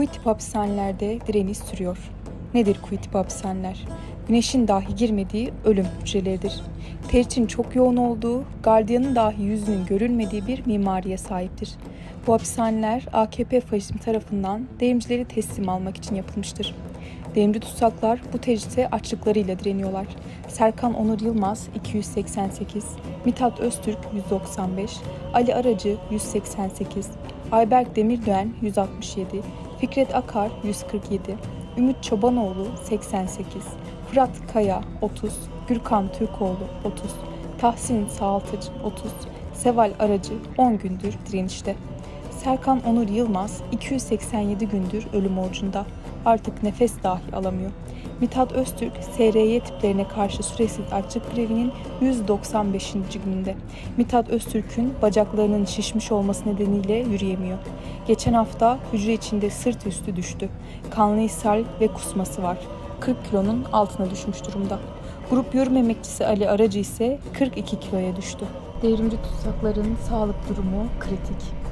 Kuytu tip hapishanelerde direniş sürüyor. Nedir kuytu tip hapishaneler? Güneşin dahi girmediği ölüm hücreleridir.Teritin çok yoğun olduğu, gardiyanın dahi yüzünün görülmediği bir mimariye sahiptir. Bu hapishaneler AKP faşizmi tarafından devrimcileri teslim almak için yapılmıştır. Devrimci tutsaklar bu tecrite açlıklarıyla direniyorlar. Serkan Onur Yılmaz 288, Mithat Öztürk 195, Ali Aracı 188, Ayberk Demirdoğan 167, Fikret Akar 147, Ümit Çobanoğlu 88, Fırat Kaya 30, Gürkan Türkoğlu 30, Tahsin Sağaltıcı 30, Seval Aracı 10 gündür direnişte. Serkan Onur Yılmaz 287 gündür ölüm orucunda. Artık nefes dahi alamıyor. Mithat Öztürk, SRY tiplerine karşı süresiz açlık grevinin 195. gününde. Mithat Öztürk'ün bacaklarının şişmiş olması nedeniyle yürüyemiyor. Geçen hafta hücre içinde sırt üstü düştü. Kanlı ishal ve kusması var. 40 kilonun altına düşmüş durumda. Grup yürüme emekçisi Ali Aracı ise 42 kiloya düştü. Devrimci tutsakların sağlık durumu kritik.